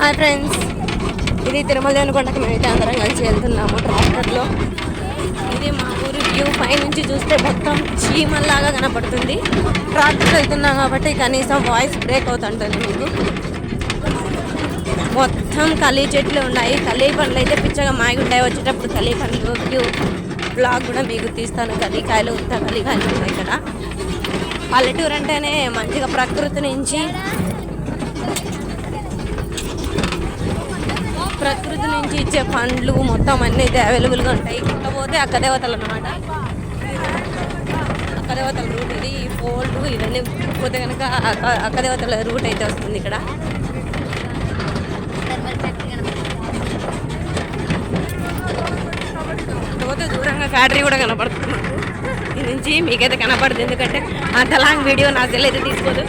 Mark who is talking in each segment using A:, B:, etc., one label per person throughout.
A: Hi friends ఇది తిరుమల దేవనకొండకి మేమైతే అందరం కలిసి వెళ్తున్నాము ట్రాక్టర్లో. ఇది మా ఊరి వ్యూ. పై నుంచి చూస్తే మొత్తం చీమల్లాగా కనపడుతుంది. ట్రాక్టర్ వెళ్తున్నాం కాబట్టి కనీసం వాయిస్ బ్రేక్ అవుతుంటుంది మీకు. మొత్తం కలీ చెట్లు ఉన్నాయి. కలీ పండ్లు అయితే పిచ్చగా మాగి ఉంటాయి వచ్చేటప్పుడు కలీ పండ్లు వ్యూ బ్లాగ్ కూడా మీకు తీస్తాను. కలికాయలు ఉత్త కలికాయలు ఉన్నాయి ఇక్కడ. పల్లెటూరు అంటేనే మంచిగా ప్రకృతి నుంచి ప్రకృతి నుంచి ఇచ్చే పండ్లు మొత్తం అన్నీ అయితే అవైలబుల్గా ఉంటాయి. ఇకపోతే అక్క దేవతలు అనమాట అక్క దేవతల రూట్ ఇది ఫోల్డ్ ఇవన్నీ పోతే కనుక అక్క అక్క దేవతల రూట్ అయితే వస్తుంది ఇక్కడ. పోతే దూరంగా ఫ్యాక్టరీ కూడా కనపడుతుంది. ఇది నుంచి మీకైతే కనపడుతుంది ఎందుకంటే అంత లాంగ్ వీడియో నా సెల్ అయితే తీసుకోదు.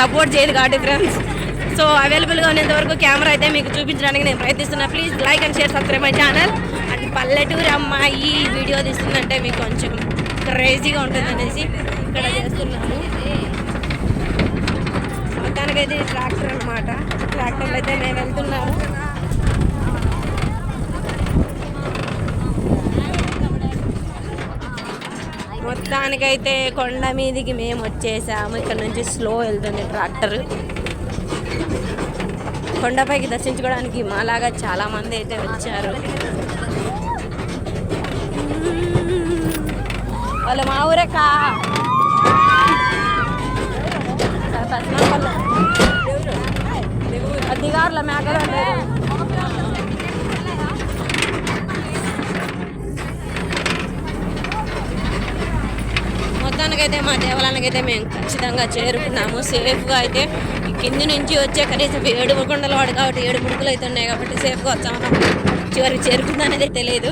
A: సపోర్ట్ చేయదు కాబట్టి ఫ్రెండ్స్ సో అవైలబుల్గా ఉన్నంత వరకు కెమెరా అయితే మీకు చూపించడానికి నేను ప్రయత్నిస్తున్నా. Please like and share subscribe my channel and పల్లెటూరు అమ్మాయి వీడియో తీస్తుందంటే మీకు కొంచెం క్రేజీగా ఉంటుంది అనేసి ఇక్కడ చేస్తున్నాము మొత్తానికైతే ట్రాక్టర్ అనమాట ట్రాక్టర్లో అయితే మేము వెళ్తున్నాము. మొత్తానికైతే కొండ మీదికి మేము వచ్చేసాము. ఇక్కడ నుంచి స్లో వెళ్తుంది ట్రాక్టర్ కొండపైకి దర్శించుకోవడానికి మాలాగా చాలా మంది అయితే వచ్చారు. వాళ్ళు మా ఊరేకా? అధికారుల మేకలు మొత్తానికైతే మా దేవాలయానికి అయితే మేము ఖచ్చితంగా చేరుకున్నాము. సేఫ్గా అయితే కింది నుంచి వచ్చే కనీసం ఏడు కొండలు వాడు కాబట్టి ఏడు ముడుకులు అయితే ఉన్నాయి కాబట్టి సేఫ్గా వచ్చాము? చివరికి చేరుకుందనేది తెలియదు.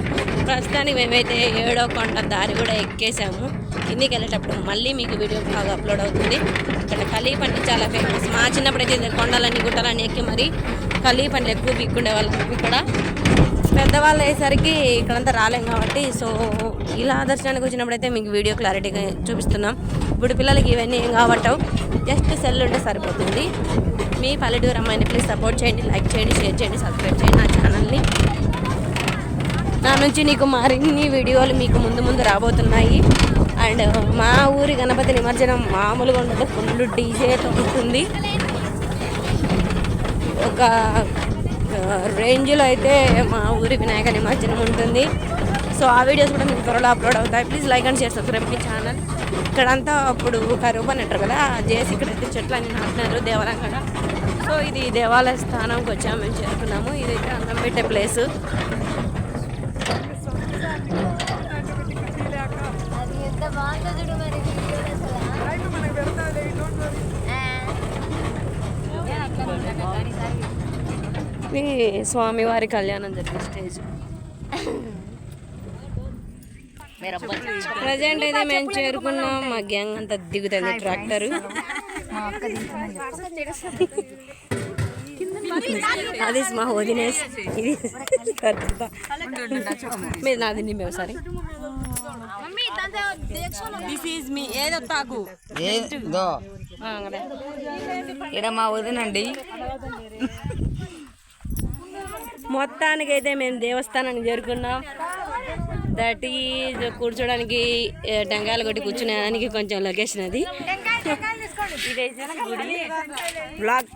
A: ప్రస్తుతానికి మేమైతే ఏడో కొండ దారి కూడా ఎక్కేసాము. కిందికి వెళ్ళేటప్పుడు మళ్ళీ మీకు వీడియో బాగా అప్లోడ్ అవుతుంది. ఇక్కడ కలీ పండు చాలా ఫేమస్ మా చిన్నప్పుడైతే ఇది కొండలన్నీ గుట్టలన్నీ ఎక్కి మరి కలీ పండ్లు ఎక్కువ బిక్కుండే వాళ్ళం ఇక్కడ పెద్దవాళ్ళు అయ్యేసరికి ఇక్కడంతా రాలేం కాబట్టి సో ఇలా దర్శనానికి వచ్చినప్పుడైతే మీకు వీడియో క్లారిటీగా చూపిస్తున్నాం. ఇప్పుడు పిల్లలకి ఇవన్నీ ఏం కాబట్టవు జస్ట్ సెల్ ఉంటే సరిపోతుంది. మీ పల్లెటూరు అమ్మాయిని ప్లీజ్ సపోర్ట్ చేయండి లైక్ చేయండి షేర్ చేయండి సబ్స్క్రైబ్ చేయండి నా ఛానల్ని నా నుంచి నీకు మరిన్ని వీడియోలు మీకు ముందు ముందు రాబోతున్నాయి. అండ్ మా ఊరి గణపతి నిమజ్జనం మామూలుగా ఉండదు ఫుల్ డీజే ఉంటుంది ఒక రేంజ్లో అయితే మా ఊరి వినాయక నిమజ్జనం ఉంటుంది. సో ఆ వీడియోస్ కూడా మీకు త్వరలో అప్లోడ్ అవుతాయి. Please like and share subscribe me channel ఇక్కడంతా అప్పుడు కరువు పని అంటారు కదా చేసి ఇక్కడైతే చెట్లు అన్ని నాటినారు దేవాలయం కూడా. సో ఇది దేవాలయ స్థానంకి వచ్చాము మేము చేరుకున్నాము. ఇదైతే అందం పెట్టే ప్లేసు
B: అది ఎంత బాగుందో చూడు మరి వీడియోలో అసలు.
A: ఇది స్వామివారి కళ్యాణం జరిగే స్టేజ్. ప్రజెంట్ అయితే మేము చేరుకున్నాం. మా గ్యాంగ్ అంతా దిగుతుంది. ట్రాక్టర్. అది మా వదినేస్. ఇది. మీరు నాది మేము ఒకసారి. దిస్ ఈజ్ మీ ఏదో తాకు
C: ఏదో ఇక్కడ మా వదినండి.
A: మొత్తానికైతే మేము దేవస్థానానికి చేరుకున్నాం. దట్ ఈజ్ కూర్చోడానికి టెంకాయలు కొట్టి కూర్చునేదానికి కొంచెం లొకేషన్ అది. ఇదైతే గుడి. బ్లాగ్.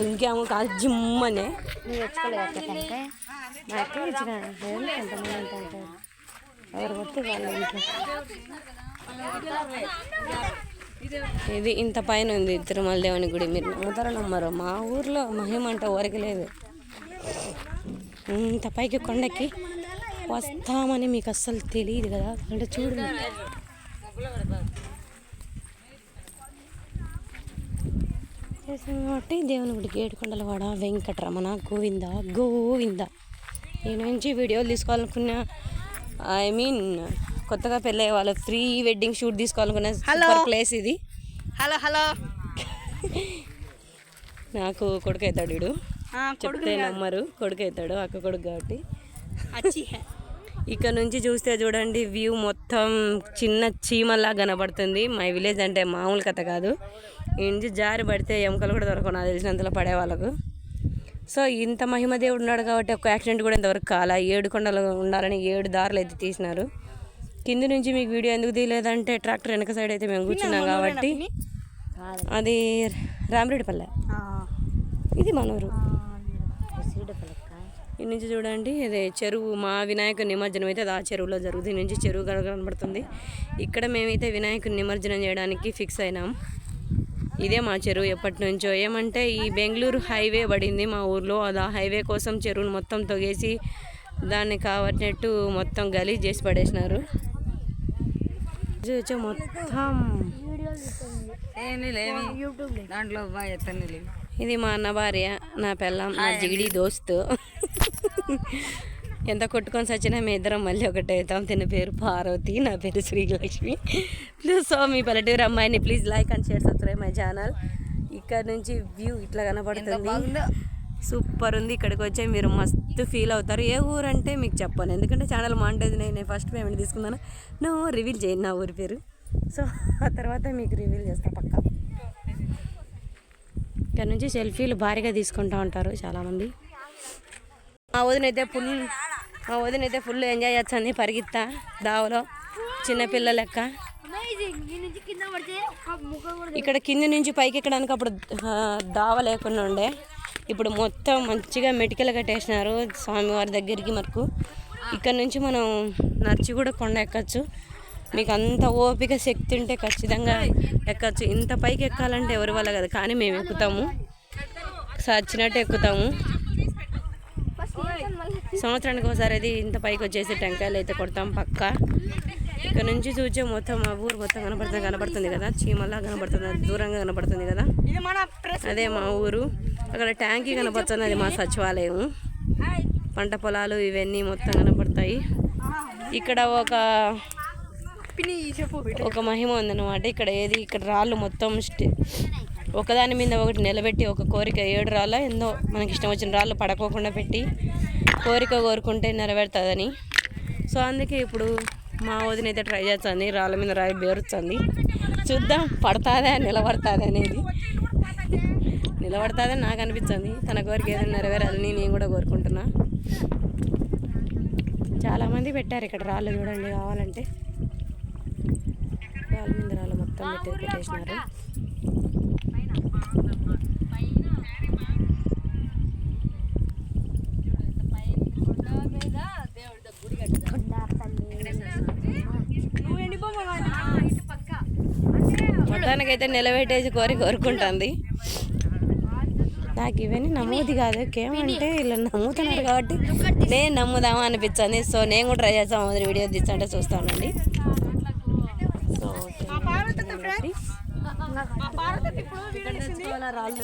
A: దుంకాము కాదు జిమ్మనే. నాకు ఇచ్చిన ఎంతమంది ఉంటారు ఎవరు కొట్టి వాళ్ళు ఇంట్లో? ఇది ఇంత పైన ఉంది తిరుమల దేవుని గుడి. మీరు నమ్ముతారో నమ్మరు. మా ఊర్లో మహిమ అంటే ఊరికి లేదు. ఇంత పైకి కొండకి వస్తామని మీకు అస్సలు తెలియదు కదా. అంటే చూడు. కాబట్టి దేవుని గుడికి ఏడుకొండలవాడ వెంకటరమణ గోవింద గోవింద. నేను నుంచి వీడియోలు తీసుకోవాలనుకున్న ఐ మీన్ కొత్తగా పెళ్ళే వాళ్ళు ఫ్రీ వెడ్డింగ్ షూట్ తీసుకోవాలనుకున్న సూపర్ ప్లేస్ ఇది.
C: హలో హలో
A: నాకు కొడుకు అవుతాడు వీడు. చెప్తే నమ్మరు. కొడుకు అవుతాడు అక్క కొడుకు కాబట్టి. ఇక్కడ నుంచి చూస్తే చూడండి వ్యూ మొత్తం చిన్న చీమల్లా కనబడుతుంది. మా విలేజ్ అంటే మామూలు కథ కాదు. ఇంటి జారి పడితే ఎముకలు కూడా దొరకవు నాకు తెలిసినంతలో పడే వాళ్ళకు. సో ఇంత మహిమ దేవుడు ఉన్నాడు కాబట్టి ఒక యాక్సిడెంట్ కూడా ఇంతవరకు కాల. ఏడు కొండలు ఉండాలని ఏడు దారులు అయితే తీసినారు. కింది నుంచి మీకు వీడియో ఎందుకు తీయలేదంటే ట్రాక్టర్ వెనక సైడ్ అయితే మేము కూర్చున్నాం కాబట్టి. అది రామిరెడ్డిపల్లె. ఇది మనూరు. ఈ నుంచి చూడండి ఇది చెరువు మా వినాయక నిమజ్జనం అయితే అది ఆ చెరువులో జరుగుతుంది. నుంచి చెరువు కనబడుతుంది. ఇక్కడ మేమైతే వినాయకుని నిమజ్జనం చేయడానికి ఫిక్స్ అయినాం. ఇదే మా చెరువు ఎప్పటి నుంచో. ఏమంటే ఈ బెంగళూరు హైవే పడింది మా ఊర్లో. అది ఆ హైవే కోసం చెరువును మొత్తం తొగేసి దాన్ని కావట్టినట్టు మొత్తం గలీజ్ చేసి పడేసినారు. వచ్చి మొత్తం.
C: దాంట్లో
A: ఇది మా అన్న భార్య నా పెళ్ళం నా జిగిడి దోస్తు. ఎంత కొట్టుకొని సచ్చినా మీ ఇద్దరం మళ్ళీ ఒకటే అవుతాం. తిన పేరు పార్వతి నా పేరు శ్రీలక్ష్మి. సో మీ పల్లెటూరు అమ్మాయిని please like and share subscribe my channel ఇక్కడ నుంచి వ్యూ ఇట్లా కనబడుతుంది సూపర్ ఉంది. ఇక్కడికి వచ్చే మీరు మస్తు ఫీల్ అవుతారు. ఏ ఊరు అంటే మీకు చెప్పాను. ఎందుకంటే ఛానల్ మాంటేది నేను. ఫస్ట్ పేమెంట్ తీసుకున్నాను నువ్వు రివీల్ చేయండి నా ఊరి పేరు. సో ఆ తర్వాత మీకు రివీల్ చేస్తాను పక్కా. ఇక్కడ నుంచి సెల్ఫీలు భారీగా తీసుకుంటూ ఉంటారు చాలామంది. మా వదినైతే ఫుల్ మా వదినైతే ఫుల్ ఎంజాయ్ చేస్తుంది. పరిగెత్తా. దావలో చిన్నపిల్ల లెక్క. ఇక్కడ కింది నుంచి పైకి ఎక్కడానికి అప్పుడు దావ లేకుండా ఉండే. ఇప్పుడు మొత్తం మంచిగా మెటికలు కట్టేసినారు స్వామివారి దగ్గరికి మనకు ఇక్కడ నుంచి మనం నడిచి కూడా కొండ ఎక్కచ్చు. మీకు అంత ఓపిక శక్తి ఉంటే ఖచ్చితంగా ఎక్కచ్చు. ఇంత పైకి ఎక్కాలంటే ఎవరి వల్ల కదా కానీ మేము ఎక్కుతాము. సచ్చినట్టు ఎక్కుతాము. సంవత్సరానికి ఒకసారి అది ఇంత పైకి వచ్చేసి టెంకాయలు అయితే కొడతాం పక్క. ఇక్కడ నుంచి చూసే మొత్తం మా ఊరు మొత్తం కనబడుతుంది కనబడుతుంది కదా. చీమల్లా కనబడుతుంది దూరంగా కనబడుతుంది కదా. అదే మా ఊరు. అక్కడ ట్యాంకీ కనబడుతుంది అది మా సచివాలయం. పంట పొలాలు ఇవన్నీ మొత్తం కనబడతాయి ఇక్కడ ఒక ఒక మహిమ ఉందన్నమాట. ఇక్కడ ఏది ఇక్కడ రాళ్ళు మొత్తం స్టే- ఒకదాని మీద ఒకటి నిలబెట్టి ఒక కోరిక ఏడు రాళ్ళ ఎందో మనకి ఇష్టం వచ్చిన రాళ్ళు పడకోకుండా పెట్టి కోరిక కోరుకుంటే నెరవేరుతుందని. సో అందుకే ఇప్పుడు మా వదిన అయితే ట్రై చేస్తుంది. రాళ్ళ మీద రాయి బేరుస్తుంది. చూద్దాం పడతాదా నిలబడతాదా అనేది. నిలబడతాదని నాకు అనిపించింది తన కోరిక ఏదైనా నెరవేరాలని నేను కూడా కోరుకుంటున్నా. చాలామంది పెట్టారు ఇక్కడ రాళ్ళు చూడండి కావాలంటే. రాళ్ళ మీద రాళ్ళు మొత్తం పెట్టి పెట్టేసినారు. మొత్తానికైతే నిలబెట్టేసి కోరి కోరుకుంటుంది. నాకు ఇవన్నీ నమ్మూది కాదు. ఏమంటే వీళ్ళు నమ్ముతున్నారు కాబట్టి నేను నమ్ముదామా అనిపించింది సో నేను కూడా ట్రై చేస్తాను. మొదటి వీడియో తీస్తుంటే చూస్తానండి సో రాళ్ళు?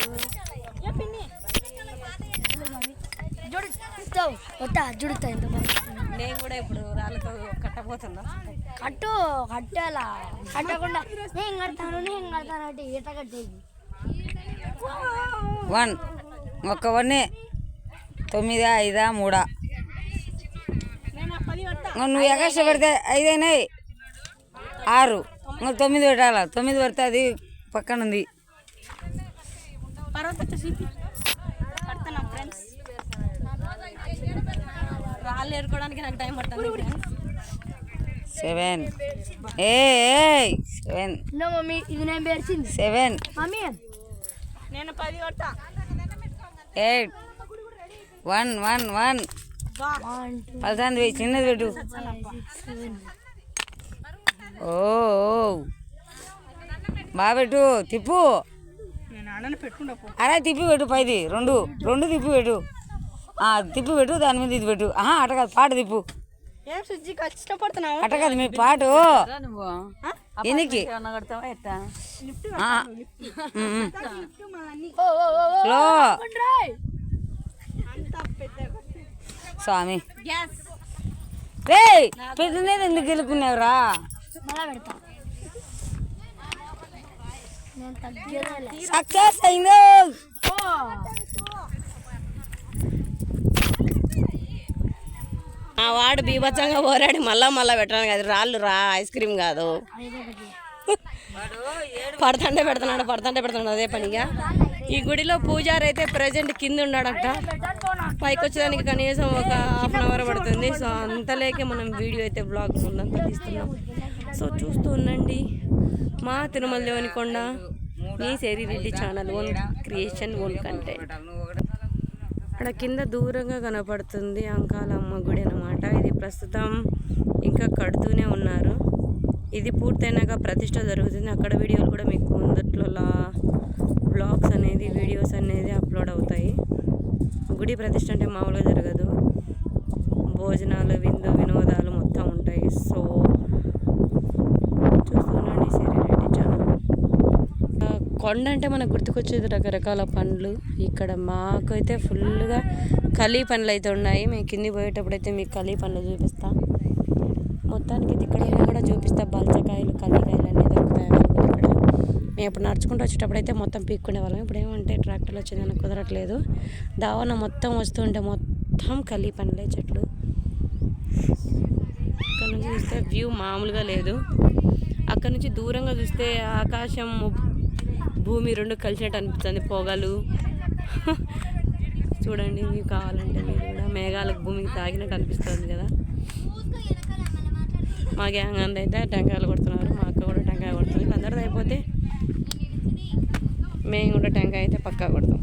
A: నేను కూడా ఇప్పుడు రాళ్ళతో కట్టబోతున్నా.
B: కట్టు కట్టాలా. కట్టకుండా నేను కడతాను నేను కడతాను అంటే ఈత కట్టేది.
C: వన్. ఒక్క వన్నే తొమ్మిదా ఐదా మూడా. నువ్వు ఎగస్ట్రా పెడితే ఐదైనాయి ఆరు. ఇంకో తొమ్మిది పెట్టాలా? తొమ్మిది పెడితే అది పక్కన ఉంది
A: రాళ్ళు ఏరుకోవడానికి నాకు టైం పడుతుంది
C: సెవెన్ ఏ సెవెన్
B: నో మమ్మీ ఇది నేను పేర్చింది
C: సెవెన్
B: మమ్మీ
A: నేను పది కొడతా.
C: ఎయిట్ వన్ వన్ వన్ వెయ్యి చిన్నది పెట్టు. ఓ ఓ. బాగా పెట్టు తిప్పు. అరే తిప్పి పెట్టు పైది రెండు. రెండు తిప్పి పెట్టు. ఆ, తిప్పి పెట్టు దాని మీద ఇది పెట్టు. ఆహా అట కాదు పాట తిప్పు.
A: ఏం సుజ్జి కష్టపడుతున్నావు
C: అట కాదు మీ పాటు ఎనికి. ఆ, ఉమ్, ఉమ్.
B: ఓ ఓ ఓ ఓ
C: లో
B: రాయ్
C: స్వామి రే పెట్టినది ఎందుకు
B: తగ్గేదేలే
C: సక్సెస్ అయిందో
B: ఓ
A: ఆ వాడు బీభత్సంగా పోరాడి మళ్ళా మళ్ళా పెట్టాను కదా రాళ్ళు రా ఐస్ క్రీమ్ కాదు. పడతంటే పెడుతున్నాడు పడతంటే పెడుతున్నాడు అదే పనిగా ఈ గుడిలో పూజారి అయితే ప్రజెంట్ కింద ఉన్నాడట. పైకి వచ్చేదానికి కనీసం ఒక హాఫ్ అన్ అవర్ పడుతుంది. సో అంతలేకే మనం వీడియో అయితే బ్లాగ్ ముందంతా తీస్తున్నాం. సో చూస్తూ ఉండండి. మా తిరుమల దేవుని కొండ మీ Reddy channel own creation own content అక్కడ కింద దూరంగా కనపడుతుంది అంకాలమ్మ గుడి అనమాట. ఇది ప్రస్తుతం ఇంకా కడుతూనే ఉన్నారు. ఇది పూర్తయినాక ప్రతిష్ట జరుగుతుంది. అక్కడ వీడియోలు కూడా మీకు ముందట్లో బ్లాగ్స్ అనేది వీడియోస్ అనేది అప్లోడ్ అవుతాయి. గుడి ప్రతిష్ట అంటే మామూలుగా జరగదు. భోజనాలు విందు వినోదాలు మొత్తం ఉంటాయి. సో చూస్తున్నాండి సిరిరెడ్డి ఛానల్ కొండ అంటే మనకు గుర్తుకొచ్చేది రకరకాల పండ్లు. ఇక్కడ మాకైతే ఫుల్గా కలీ పండ్లు అయితే ఉన్నాయి. మేము కింది పోయేటప్పుడు అయితే మీకు కలీ పండ్లు చూపిస్తా. మొత్తానికి ఇక్కడ కూడా చూపిస్తా. బల్చకాయలు కలికాయలు అన్నీ దొరుకుతాయి ఇక్కడ. మేము ఇప్పుడు నడుచుకుంటూ వచ్చేటప్పుడు అయితే మొత్తం పీక్కునే వాళ్ళం. ఇప్పుడు ఏమంటే ట్రాక్టర్లు వచ్చిందని కుదరట్లేదు. దావన మొత్తం వస్తుంటే మొత్తం కలీ పండ్లే చెట్లు. ఇక్కడ నుంచి చూస్తే వ్యూ మామూలుగా లేదు. అక్కడ నుంచి దూరంగా చూస్తే ఆకాశం భూమి రెండు కలిసినట్టు అనిపిస్తుంది. పొగలు. చూడండి మీకు కావాలంటే మీరు కూడా మేఘాలకు భూమికి తాగినట్టు అనిపిస్తుంది కదా. మా గ్యాంగ్ అంతా అయితే టెంకాయలు కొడుతున్నారు మా అక్క కూడా టెంకాయ కొడుతుంది. అందరిది అయిపోతే మేము కూడా టెంకాయ అయితే పక్కా కొడతాం.